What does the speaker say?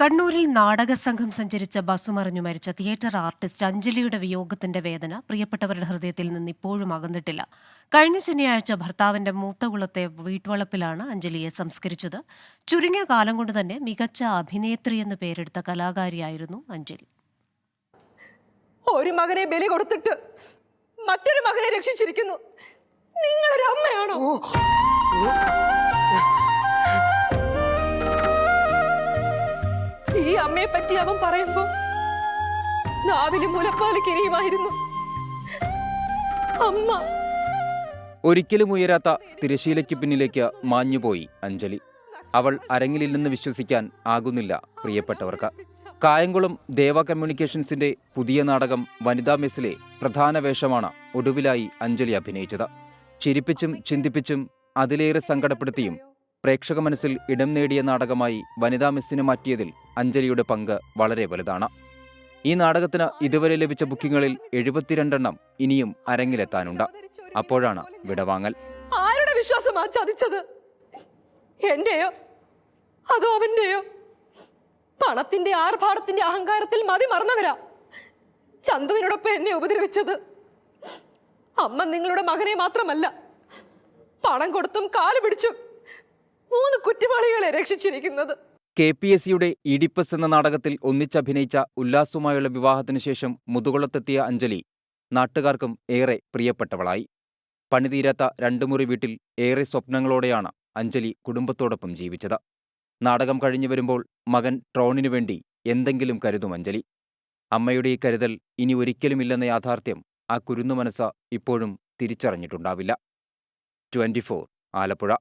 കണ്ണൂരിൽ നാടക സംഘം സഞ്ചരിച്ച ബസ്സു മറിഞ്ഞു മരിച്ച തിയേറ്റർ ആർട്ടിസ്റ്റ് അഞ്ജലിയുടെ വിയോഗത്തിന്റെ വേദന പ്രിയപ്പെട്ടവരുടെ ഹൃദയത്തിൽ നിന്ന് ഇപ്പോഴും അകന്നിട്ടില്ല. കഴിഞ്ഞ ശനിയാഴ്ച ഭർത്താവിന്റെ മൂത്തകുളത്തെ വീട്ടുവളപ്പിലാണ് അഞ്ജലിയെ സംസ്കരിച്ചത്. ചുരുങ്ങിയ കാലം കൊണ്ട് തന്നെ മികച്ച അഭിനേത്രി എന്ന് പേരെടുത്ത കലാകാരിയായിരുന്നു അഞ്ജലി. ഒരു മകനെ ബലി കൊടുത്തിട്ട് മറ്റൊരു മകനെ രക്ഷിച്ചിരിക്കുന്നു. നിങ്ങളൊരു അമ്മയാണോ ഈ അമ്മയെ പറ്റി അവൻ പറയുമ്പോ നാവിൽ മുലപ്പാൽ കിരിയുമായിരുന്നു അമ്മ. ഒരിക്കലും ഉയരാത്ത തിരശീലയ്ക്ക് പിന്നിലേക്ക് മാഞ്ഞുപോയി അഞ്ജലി. അവൾ അരങ്ങിലില്ലെന്ന് വിശ്വസിക്കാൻ ആകുന്നില്ല പ്രിയപ്പെട്ടവർക്ക്. കായംകുളം ദേവ കമ്മ്യൂണിക്കേഷൻസിന്റെ പുതിയ നാടകം വനിതാ മെസ്സിലെ പ്രധാന വേഷമാണ് ഒടുവിലായി അഞ്ജലി അഭിനയിച്ചത്. ചിരിപ്പിച്ചും ചിന്തിപ്പിച്ചും അതിലേറെ സങ്കടപ്പെടുത്തിയും പ്രേക്ഷക മനസ്സിൽ ഇടം നേടിയ നാടകമായി വനിതാ മെസ്സിനെ മാറ്റിയതിൽ അഞ്ജലിയുടെ പങ്ക് വളരെ വലുതാണ്. ഈ നാടകത്തിന് ഇതുവരെ ലഭിച്ച ബുക്കിങ്ങുകളിൽ എഴുപത്തിരണ്ടെണ്ണം ഇനിയും അരങ്ങിലെത്താനുണ്ട്. അപ്പോഴാണ് വിടവാങ്ങൽ. ആരുടെ വിശ്വാസമാ ചതിച്ചത്? എന്റെയോ? അതോ അവന്റെയോ? പണത്തിന്റെ ആർഭാടത്തിന്റെ അഹങ്കാരത്തിൽ മതി മറന്നവരാ. ചന്തുവിനോടൊപ്പം എന്നെ ഉപദ്രവിച്ചത്. അമ്മ നിങ്ങളുടെ മകനെ മാത്രമല്ല പണം കൊടുത്തും കാലു പിടിച്ചും മൂന്ന് കുറ്റവാളികളെ രക്ഷിച്ചിരിക്കുന്നത്. കെ പി എസ് സിയുടെ ഇഡിപ്പസ് എന്ന നാടകത്തിൽ ഒന്നിച്ചഭിനയിച്ച ഉല്ലാസുമായുള്ള വിവാഹത്തിനു ശേഷം മുതുകുളത്തെത്തിയ അഞ്ജലി നാട്ടുകാർക്കും ഏറെ പ്രിയപ്പെട്ടവളായി. പണിതീരാത്ത രണ്ടു മുറി വീട്ടിൽ ഏറെ സ്വപ്നങ്ങളോടെയാണ് അഞ്ജലി കുടുംബത്തോടൊപ്പം ജീവിച്ചത്. നാടകം കഴിഞ്ഞു വരുമ്പോൾ മകൻ ട്രോണിനു വേണ്ടി എന്തെങ്കിലും കരുതും അഞ്ജലി. അമ്മയുടെ ഈ കരുതൽ ഇനി ഒരിക്കലുമില്ലെന്ന യാഥാർത്ഥ്യം ആ കുരുന്നു മനസ്സ് ഇപ്പോഴും തിരിച്ചറിഞ്ഞിട്ടുണ്ടാവില്ല. ട്വന്റി ആലപ്പുഴ